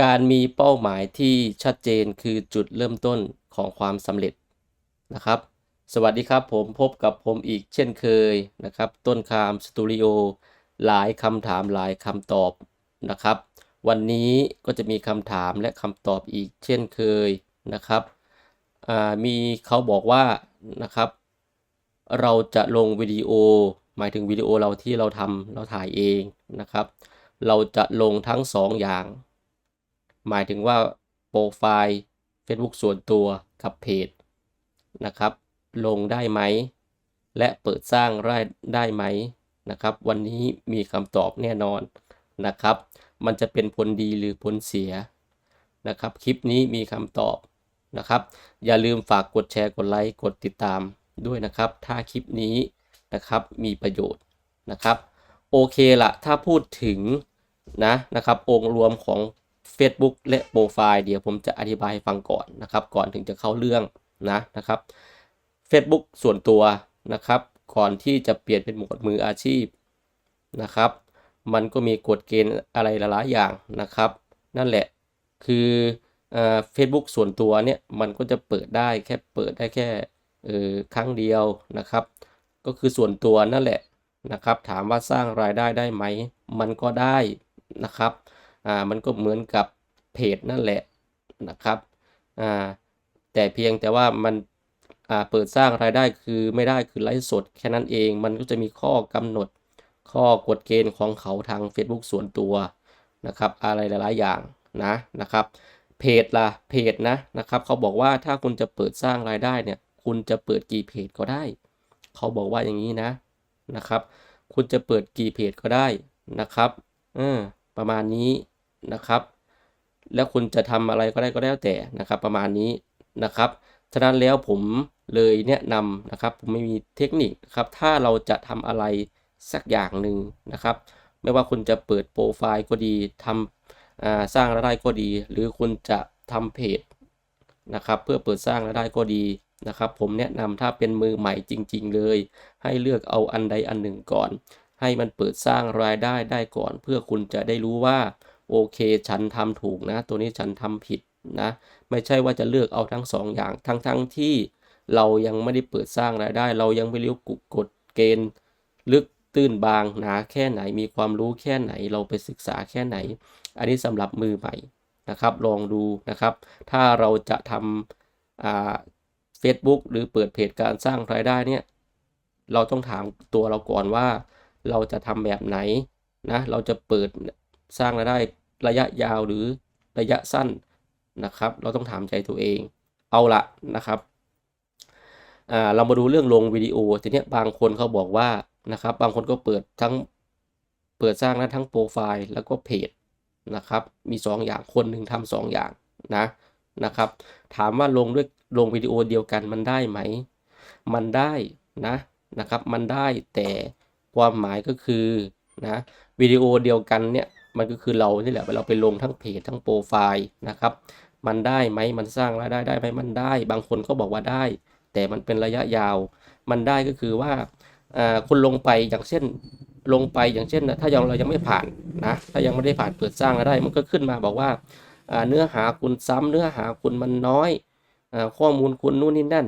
การมีเป้าหมายที่ชัดเจนคือจุดเริ่มต้นของความสำเร็จนะครับ สวัสดีครับผมพบกับผมอีกเช่นเคยนะครับ ต้นคามสตูดิโอหลายคำถามหลายคำตอบนะครับ วันนี้ก็จะมีคำถามและคำตอบอีกเช่นเคยนะครับมีเขาบอกว่านะครับ เราจะลงวิดีโอ หมายถึงวิดีโอเราที่เราทำเราถ่ายเองนะครับ เราจะลงทั้งสองอย่าง หมายถึงว่าโปรไฟล์ Facebook ส่วนตัวกับเพจนะครับ ลงได้ไหม และเปิดสร้างรายได้ไหมนะครับ วันนี้มีคำตอบแน่นอนนะครับ มันจะเป็นผลดีหรือผลเสียนะครับ คลิปนี้มีคำตอบนะครับ อย่าลืมฝากกดแชร์กดไลค์กดติดตามด้วยนะครับ ถ้าคลิปนี้นะครับมีประโยชน์นะครับ โอเคละถ้าพูดถึงนะนะครับองค์รวมของ Facebook และโปรไฟล์เดี๋ยวผมจะอธิบายให้ฟังก่อนนะครับ ก่อนถึงจะเข้าเรื่องนะนะครับ Facebook ส่วนตัวนะครับ ก่อนที่จะเปลี่ยนเป็นหมวดมืออาชีพนะครับ มันก็มีกฎเกณฑ์อะไรหลายๆอย่างนะครับ นั่นแหละคือเฟซบุ๊กส่วนตัวเนี่ยมันก็จะเปิดได้แค่เปิดได้แค่ครั้งเดียวนะครับ ก็คือส่วนตัวนั่นแหละนะครับ ถามว่าสร้างรายได้ได้ไหม มันก็ได้นะครับ อ่ามันก็เหมือนกับเพจนั่นแหละนะครับอ่าแต่เพียงแต่ว่ามันอ่าเปิดสร้างรายได้คือไม่ได้คือไลฟ์สดแค่นั้นเอง มันก็จะมีข้อกำหนดข้อกฎเกณฑ์ของเขาทาง Facebook ส่วนตัวนะครับอะไรหลาย ๆ อย่างนะนะครับเพจละเพจนะนะครับเขาบอกว่าถ้าคุณจะเปิดสร้างรายได้เนี่ยคุณจะเปิดกี่เพจก็ได้ เขาบอกว่าอย่างนี้นะนะครับ คุณจะเปิดกี่เพจก็ได้นะครับเออประมาณนี้ นะครับ แล้วคุณจะทำอะไรก็ได้ก็แล้วแต่นะครับ ประมาณนี้นะครับฉะนั้นแล้วผมเลยแนะนำนะครับผมไม่มีเทคนิคครับถ้าเราจะทำอะไรสักอย่างหนึ่งนะครับ ไม่ว่าคุณจะเปิดโปรไฟล์ก็ดีทำสร้างรายได้ก็ดี หรือคุณจะทำเพจนะครับ เพื่อเปิดสร้างรายได้ก็ดีนะครับ ผมแนะนำถ้าเป็นมือใหม่จริง ๆ เลย ให้เลือกเอาอันใดอันหนึ่งก่อน ให้มันเปิดสร้างรายได้ได้ก่อน เพื่อคุณจะได้รู้ว่า โอเค ฉันทำถูกนะ ตัวนี้ฉันทำผิดนะ ไม่ใช่ว่าจะเลือกเอาทั้งสองอย่าง ทั้งๆทที่เรายังไม่ได้เปิดสร้างรายได้ เรายังไม่รู้กุกฎเกณฑ์ ลึกตื้นบางหนาแค่ไหน มีความรู้แค่ไหน เราไปศึกษาแค่ไหน อันนี้สำหรับมือใหม่นะครับ ลองดูนะครับ ถ้าเราจะทำอ่า Facebook หรือเปิดเพจการสร้างรายได้เนี่ยเราต้องถามตัวเราก่อนว่า เราจะทำแบบไหนนะ เราจะเปิด สร้างรายได้ระยะยาวหรือระยะสั้นนะครับ เราต้องถามใจตัวเอง เอาละนะครับอ่าเรามาดูเรื่องลงวิดีโอทีนี้บางคนเขาบอกว่านะครับ บางคนก็เปิดทั้งเปิดสร้างนะทั้งโปรไฟล์แล้วก็เพจนะครับมี 2 อย่างคนหนึ่งทำสองอย่างนะนะครับ ถามว่าลงด้วยลงวิดีโอเดียวกันมันได้ไหม มันได้นะนะครับ มันได้แต่ความหมายก็คือนะวิดีโอเดียวกันเนี่ย มันก็คือเรานี่แหละเราไปลงทั้งเพจทั้งโปรไฟล์นะครับมันได้ไหมมันสร้างรายได้ได้ไหมมันได้ บางคนก็บอกว่าได้ แต่มันเป็นระยะยาว มันได้ก็คือว่าคุณลงไปอย่างเช่นลงไปอย่างเช่น ถ้ายังเรายังไม่ผ่านนะถ้ายังไม่ได้ผ่านเปิดสร้างรายได้ มันก็ขึ้นมาบอกว่าเนื้อหาคุณซ้ำเนื้อหาคุณมันน้อยข้อมูลคุณนู่นนี่นั่น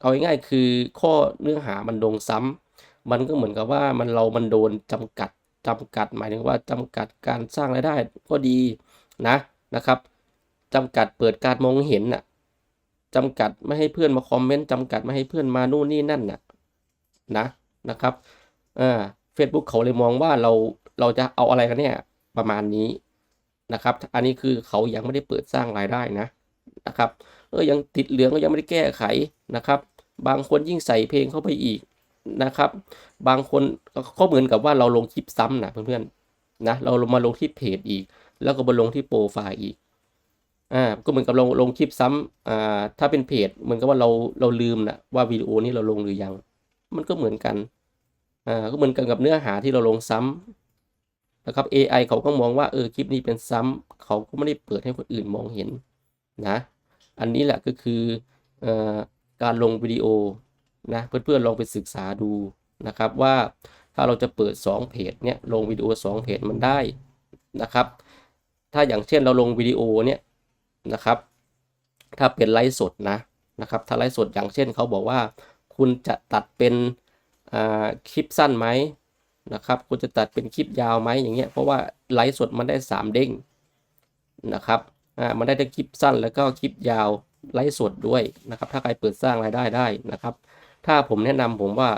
เอาง่ายๆคือข้อเนื้อหามันลงซ้ำมันก็เหมือนกับว่ามันเรามันโดนจำกัด จำกัดหมายถึงว่าจำกัดการสร้างรายได้ก็ดีนะนะครับจำกัดเปิดการมองเห็นน่ะจำกัดไม่ให้เพื่อนมาคอมเมนต์จำกัดไม่ให้เพื่อนมานู่นนี่นั่นน่ะนะนะครับอ่าเฟซบุ๊กเขาเลยมองว่าเราเราจะเอาอะไรกันเนี่ยประมาณนี้นะครับ อันนี้คือเขายังไม่ได้เปิดสร้างรายได้นะนะครับเออยังติดเหลืองก็ยังไม่ได้แก้ไขนะครับ บางคนยิ่งใส่เพลงเข้าไปอีก นะครับ บางคนก็เหมือนกับว่าเราลงคลิปซ้ำนะเพื่อนๆนะเราลงมาลงที่เพจอีก แล้วก็มาลงที่โปรไฟล์อีกอ่าก็เหมือนกับลงลงคลิปซ้ำอ่าถ้าเป็นเพจเหมือนกับว่าเราเราลืมนะว่าวิดีโอนี้เราลงหรือยัง มันก็เหมือนกันอ่าก็เหมือนกันกับเนื้อหาที่เราลงซ้ำนะครับ AI เขาก็มองว่าเออคลิปนี้เป็นซ้ำเขาก็ไม่ได้เปิดให้คนอื่นมองเห็นนะ อันนี้แหละก็คืออการลงวิดีโอ นะเพื่อนๆลองไปศึกษาดูนะครับว่าถ้าเราจะเปิด 2 เพจเนี่ยลงวิดีโอ 2 เพจมันได้นะครับ ถ้าอย่างเช่นเราลงวิดีโอเนี่ยนะครับ ถ้าเป็นไลฟ์สดนะนะครับ ถ้าไลฟ์สดอย่างเช่นเขาบอกว่า คุณจะตัดเป็นอ่าคลิปสั้นไหมนะครับ คุณจะตัดเป็นคลิปยาวไหมอย่างเงี้ยเพราะว่าไลฟ์สดมันได้ 3 เด้งนะครับอ่ามันได้ทั้งคลิปสั้นแล้วก็คลิปยาวไลฟ์สดด้วยนะครับ ถ้าใครเปิดสร้างรายได้ได้นะครับ ถ้าผมแนะนำผมว่า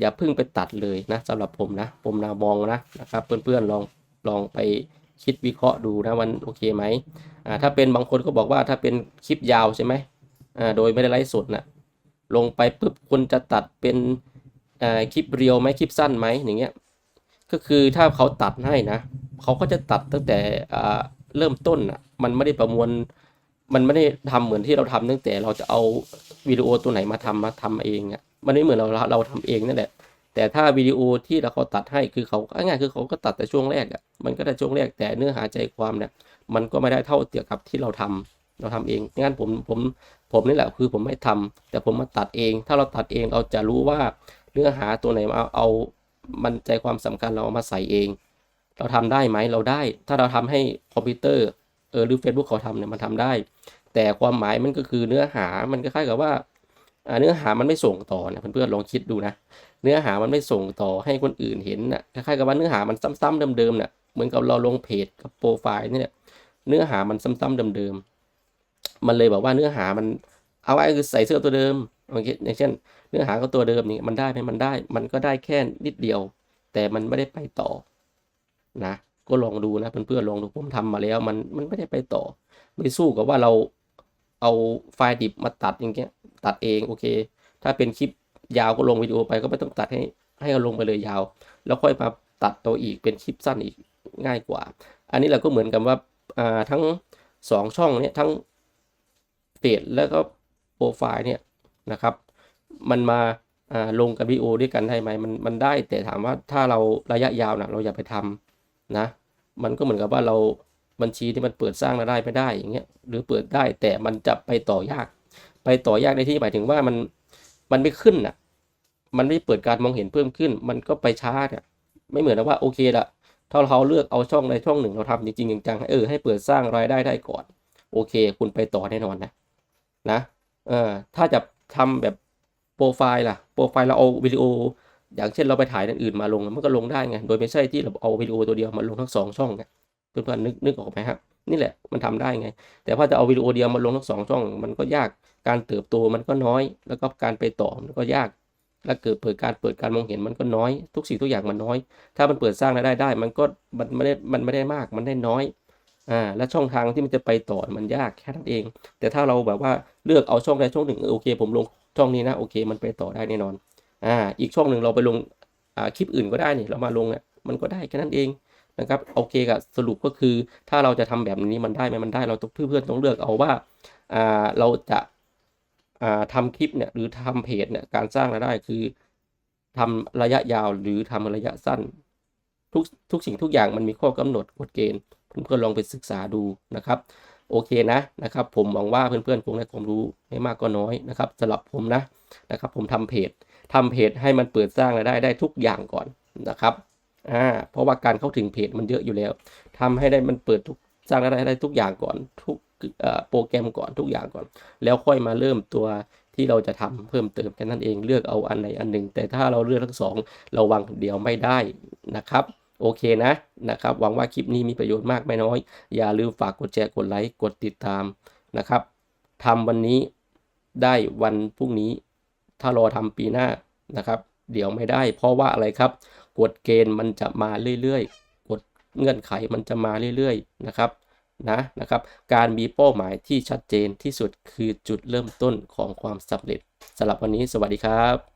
อย่าเพิ่งไปตัดเลยนะสำหรับผมนะ ผมนามองนะนะครับ เพื่อนๆลองลองไปคิดวิเคราะห์ดูนะมันโอเคไหมอ่าถ้าเป็นบางคนก็บอกว่าถ้าเป็นคลิปยาวใช่ไหมอ่าโดยไม่ได้ไลฟ์สดนะลงไปปุ๊บคุณจะตัดเป็นอ่าคลิปเรียวไหมคลิปสั้นไหมอย่างเงี้ยก็คือถ้าเขาตัดให้นะเขาก็จะตัดตั้งแต่อ่าเริ่มต้นอะมันไม่ได้ประมวลมันไม่ได้ทำเหมือนที่เราทำตั้งแต่เราจะเอาวิดีโอตัวไหนมาทำมาทำเองอะ มันไม่เหมือนเราเราทำเองนั่นแหละ แต่ถ้าวิดีโอที่เราเขาตัดให้คือเขาง่ายคือเขาก็ตัดแต่ช่วงแรกอะมันก็ได้ช่วงแรกแต่เนื้อหาใจความเนี่ยมันก็ไม่ได้เท่าเทียบกับที่เราทำเราทำเองงั้นผมผมผมนี่แหละคือผมไม่ทำแต่ผมมาตัดเอง ถ้าเราตัดเองเราจะรู้ว่าเนื้อหาตัวไหนมาเอาเอามันใจความสำคัญเราเอามาใส่เอง เราทำได้ไหมเราได้ ถ้าเราทำให้คอมพิวเตอร์เออหรือ Facebook เขาทำเนี่ยมันทำได้ แต่ความหมายมันก็คือเนื้อหามันคล้ายๆกับว่า เนื้อหามันไม่ส่งต่อนะเพื่อนๆลองคิดดูนะ เนื้อหามันไม่ส่งต่อให้คนอื่นเห็นนะคล้ายๆกับว่าเนื้อหามันซ้ำๆเดิมๆเนะ่ะเหมือนกับเราลงเพจกับโปรไฟล์นี่แหละเนื้อหามันซ้ำๆเดิมๆมันเลยบอกว่าเนื้อหามันเอาไว้คือใส่เสื้อตัวเดิมโอเคอย่างเช่น เนื้อหาก็ตัวเดิมนี่มันได้ไหมมันได้ มันก็ได้แค่นิดเดียว แต่มันไม่ได้ไปต่อนะก็ลองดูนะเพื่อนๆลองดูผมทำมาแล้ว มันมันไม่ได้ไปต่อ ไม่สู้กับว่าเราเอาไฟล์ดิบมาตัดอย่างเงี้ย ตัดเองโอเค ถ้าเป็นคลิปยาวก็ลงวิดีโอไปก็ไม่ต้องตัดให้ให้เอาลงไปเลยยาว แล้วค่อยมาตัดตัวอีกเป็นคลิปสั้นอีกง่ายกว่า อันนี้เราก็เหมือนกันว่าาทั้งสองช่องเนี่ยทั้งเพจแล้วก็โปรไฟล์เนี่ยนะครับมันมาาลงกับวิดีโอด้วยกันได้ไหมมันมันได้แต่ถามว่าถ้าเราระยะยาวนะเราอย่าไปทำนะมันก็เหมือนกับว่าเราบัญชีที่มันเปิดสร้างรายได้ไม่ได้อย่างเงี้ยหรือเปิดได้แต่มันจะไปต่อยาก ไปต่อยากในที่หมายถึงว่ามันมันไม่ขึ้นอะ มันไม่เปิดการมองเห็นเพิ่มขึ้น มันก็ไปช้าเนี่ยไม่เหมือนกับว่าโอเคละถ้าเราเลือกเอาช่องใดช่องหนึ่งเราทำจริงๆจังๆเออให้เปิดสร้างรายได้ได้ก่อน โอเค คุณไปต่อแน่นอนนะนะเออถ้าจะทำแบบโปรไฟล์ล่ะโปรไฟล์เราเอาวิดีโอ อย่างเช่นเราไปถ่ายอันอื่นมาลงมันก็ลงได้ไงโดยไม่ใช่ที่เราเอาวิดีโอตัวเดียวมาลงทั้งสองช่องไงเพื่อนๆนึกนึกออกไหมครับ นี่แหละมันทำได้ไง แต่พอจะเอาวิดีโอเดียวมาลงทั้งสองช่อง มันก็ยากการเติบโตมันก็น้อย แล้วก็การไปต่อมันก็ยาก และเกิดเปิดการเปิดการมองเห็นมันก็น้อย ทุกสิ่งทุกอย่างมันน้อย ถ้ามันเปิดสร้างรายได้ได้ มันก็มันไม่ได้มันไม่ได้มาก มันได้น้อยอ่าและช่องทางที่มันจะไปต่อมันยากแค่นั้นเอง แต่ถ้าเราแบบว่าเลือกเอาช่องใดช่องหนึ่งโอเค ผมลงช่องนี้นะโอเค มันไปต่อได้แน่นอนอ่าอีกช่องหนึ่งเราไปลงอ่าคลิปอื่นก็ได้นี่เรามาลงเนี่ยมันก็ได้แค่นั้นเอง นะครับโอเคกับสรุปก็คือ ถ้าเราจะทำแบบนี้มันได้ไหมมันได้เราต้องเพื่อนๆต้องเลือกเอาว่าอ่าเราจะอ่าทำคลิปเนี่ยหรือทำเพจเนี่ยการสร้างรายได้คือทำระยะยาวหรือทำระยะสั้น ทุกทุกสิ่งทุกอย่างมันมีข้อกำหนดกฎเกณฑ์เพื่อนๆลองไปศึกษาดูนะครับโอเคนะนะครับ ผมหวังว่าเพื่อนๆคงได้ความรู้ไม่มากก็น้อยนะครับสำหรับผมนะนะครับ ผมทำเพจทำเพจให้มันเปิดสร้างรายได้ได้ทุกอย่างก่อนนะครับ อ่าเพราะว่าการเข้าถึงเพจมันเยอะอยู่แล้วทำให้ได้มันเปิดทุกสร้างรายได้ได้ทุกอย่างก่อนทุกโปรแกรมก่อนทุกอย่างก่อน แล้วค่อยมาเริ่มตัวที่เราจะทำเพิ่มเติมแค่นั้นเองเลือกเอาอันไหนอันหนึ่ง แต่ถ้าเราเลือกทั้งสองเราวางเดียวไม่ได้นะครับโอเคนะนะครับหวังว่าคลิปนี้มีประโยชน์มากไม่น้อย อย่าลืมฝากกดแชร์กดไลค์กดติดตามนะครับทำวันนี้ได้วันพรุ่งนี้ ถ้ารอทำปีหน้านะครับ เดี๋ยวไม่ได้ เพราะว่าอะไรครับ กฎเกณฑ์มันจะมาเรื่อยๆ กฎเงื่อนไขมันจะมาเรื่อยๆนะครับนะนะครับ การมีเป้าหมายที่ชัดเจนที่สุดคือจุดเริ่มต้นของความสำเร็จสำหรับวันนี้สวัสดีครับ